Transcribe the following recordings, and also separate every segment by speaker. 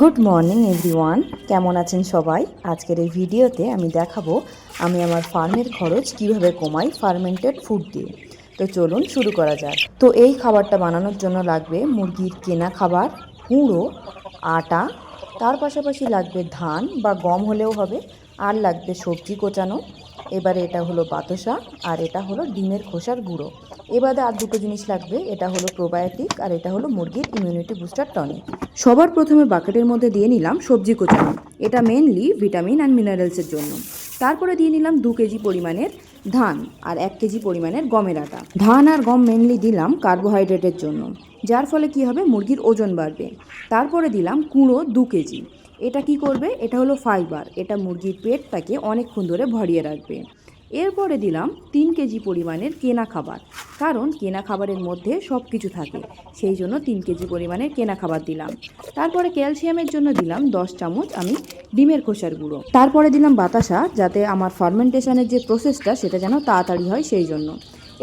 Speaker 1: Good morning everyone কেমন আছেন সবাই? আজকের এই ভিডিওতে আমি দেখাবো আমি আমার ফার্মের খরচ কীভাবে কমাই ফার্মেন্টেড ফুড দিয়ে। তো চলুন শুরু করা যাক। তো এই খাবারটা বানানোর জন্য লাগবে মুরগির কেনা খাবার গুঁড়ো আটা, তার পাশাপাশি লাগবে ধান বা গম হলেও হবে। আর লাগবে সবজি কোচানো। এবারে এটা হলো বাতাসা আর এটা হলো ডিমের খোসার গুঁড়ো। এবারে আর দুটো জিনিস লাগবে, এটা হলো প্রোবায়োটিক আর এটা হলো মুরগির ইমিউনিটি বুস্টার টনিক সবার প্রথমে বাকেটের মধ্যে দিয়ে নিলাম সবজি কোচানো। এটা মেনলি ভিটামিন অ্যান্ড মিনারেলসের জন্য। তারপরে দিয়ে নিলাম দু কেজি পরিমাণের ধান আর এক কেজি পরিমাণের গমের আটা। ধান আর গম মেনলি দিলাম কার্বোহাইড্রেটের জন্য। যার ফলে কি হবে? মুরগির ওজন বাড়বে। তারপরে দিলাম কুঁড়ো দু কেজি। এটা কি করবে? এটা হলো ফাইবার এটা মুরগির পেটটাকে অনেকক্ষণ ধরে ভরিয়ে রাখবে। এরপরে দিলাম তিন কেজি পরিমাণের কেনা খাবার, কারণ কেনা খাবারের মধ্যে সব কিছু থাকে, সেই জন্য তিন কেজি পরিমাণের কেনা খাবার দিলাম। তারপরে ক্যালসিয়ামের জন্য দিলাম দশ চামচ আমি ডিমের খোসার গুঁড়ো। তারপরে দিলাম বাতাসা, যাতে আমার ফার্মেন্টেশনের যে প্রসেসটা সেটা যেন তাড়াতাড়ি হয় সেই জন্য।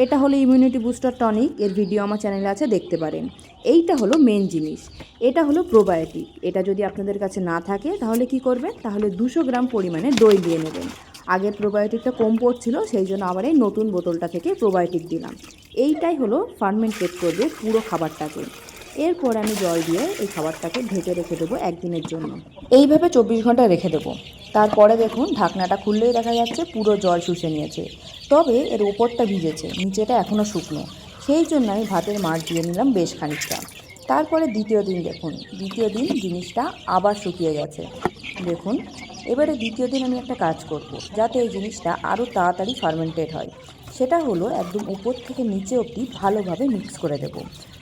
Speaker 1: এটা হলো ইমিউনিটি বুস্টার টনিক এর ভিডিও আমার চ্যানেলে আছে, দেখতে পারেন। এইটা হলো মেন জিনিস। এটা হলো প্রোবায়োটিক এটা যদি আপনাদের কাছে না থাকে, তাহলে কি করবেন? তাহলে দুশো গ্রাম পরিমাণে দই দিয়ে নেবেন। আগের প্রোবায়োটিকটা কম পড়ছিল সেই জন্য আবার এই নতুন বোতলটা থেকে প্রোবায়োটিক দিলাম। এইটাই হলো ফার্মেন্টেড করবে পুরো খাবারটাকে। এরপর আমি জল দিয়ে এই খাবারটাকে ঢেকে রেখে দেবো একদিনের জন্য। এইভাবে চব্বিশ ঘণ্টা রেখে দেবো। তারপরে দেখুন, ঢাকনাটা খুললেই দেখা যাচ্ছে পুরো জল শুষে নিয়েছে। তবে এর ওপরটা ভিজেছে, নিচেটা এখনও শুকনো। সেই জন্য আমি ভাতের মাছ দিয়ে নিলাম বেশ খানিকটা। তারপরে দ্বিতীয় দিন দেখুন, দ্বিতীয় দিন জিনিসটা আবার শুকিয়ে গেছে। দেখুন, এবারে দ্বিতীয় দিন আমি একটা কাজ করব, যাতে এই জিনিসটা আরও তাড়াতাড়ি ফার্মেন্টেড হয়। সেটা হলো একদম উপর থেকে নিচে অবধি ভালোভাবে মিক্স করে দেব।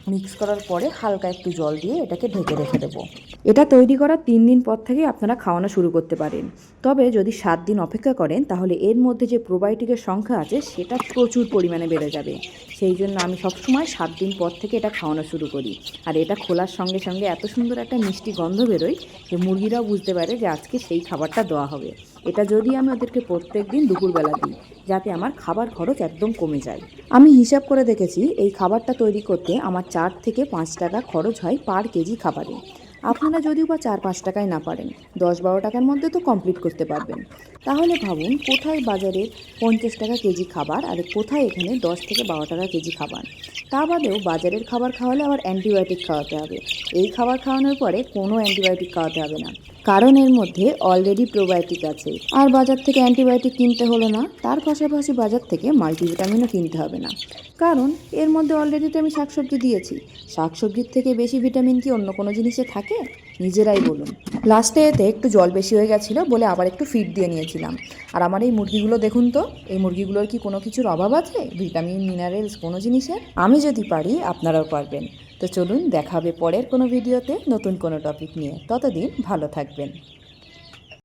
Speaker 1: মিক্স করার পরে হালকা একটু জল দিয়ে এটাকে ঢেকে রেখে দেবো। এটা তৈরি করার তিন দিন পর থেকে আপনারা খাওয়ানো শুরু করতে পারেন। তবে যদি সাত দিন অপেক্ষা করেন, তাহলে এর মধ্যে যে প্রোবায়োটিকের সংখ্যা আছে, সেটা প্রচুর পরিমাণে বেড়ে যাবে। সেই জন্য আমি সবসময় সাত দিন পর থেকে এটা খাওয়ানো শুরু করি। আর এটা খোলার সঙ্গে সঙ্গে এত সুন্দর একটা মিষ্টি গন্ধ বেরোয় যে মুরগিরাও বুঝতে পারে যে আজকে সেই খাবারটা দেওয়া হবে। এটা যদি আমি ওদেরকে প্রত্যেক দিন দুপুরবেলা দিই, যাতে আমার খাবার খরচ একদম কমে যায়। আমি হিসাব করে দেখেছি, এই খাবারটা তৈরি করতে আমার চার থেকে পাঁচ টাকা খরচ হয় পার কেজি খাবারে। আপনারা যদিও বা চার পাঁচ টাকায় না পারেন, দশ বারো টাকার মধ্যে তো কমপ্লিট করতে পারবেন। তাহলে ভাবুন, কোথায় বাজারে পঞ্চাশ টাকা কেজি খাবার আর কোথায় এখানে দশ থেকে বারো টাকা কেজি খাবার? তা বাদেও বাজারের খাবার খাওয়ালে আবার অ্যান্টিবায়োটিক খাওয়াতে হবে। এই খাবার খাওয়ানোর পরে কোনো অ্যান্টিবায়োটিক খাওয়াতে হবে না। কারণ এর মধ্যে অলরেডি প্রোবায়োটিক আছে। আর বাজার থেকে অ্যান্টিবায়োটিক কিনতে হলো না, তার পাশাপাশি বাজার থেকে মাল্টিভিটামিনও কিনতে হবে না। কারণ এর মধ্যে অলরেডি তো আমি শাকসবজি দিয়েছি। শাকসবজির থেকে বেশি ভিটামিন কি অন্য কোনো জিনিসে থাকে? নিজেরাই বলুন। লাস্টে এতে একটু জল বেশি হয়ে গেছিল বলে আবার একটু ফিট দিয়ে নিয়েছিলাম। আর আমার এই মুরগিগুলো দেখুন তো, এই মুরগিগুলোর কি কোনো কিছুর অভাব আছে? ভিটামিন মিনারেলস কোনো জিনিসের? আমি যদি পারি, আপনারাও পারবেন। তো চলুন দেখাবে পরের কোনো ভিডিওতে নতুন কোনো টপিক নিয়ে। ততদিন ভালো থাকবেন।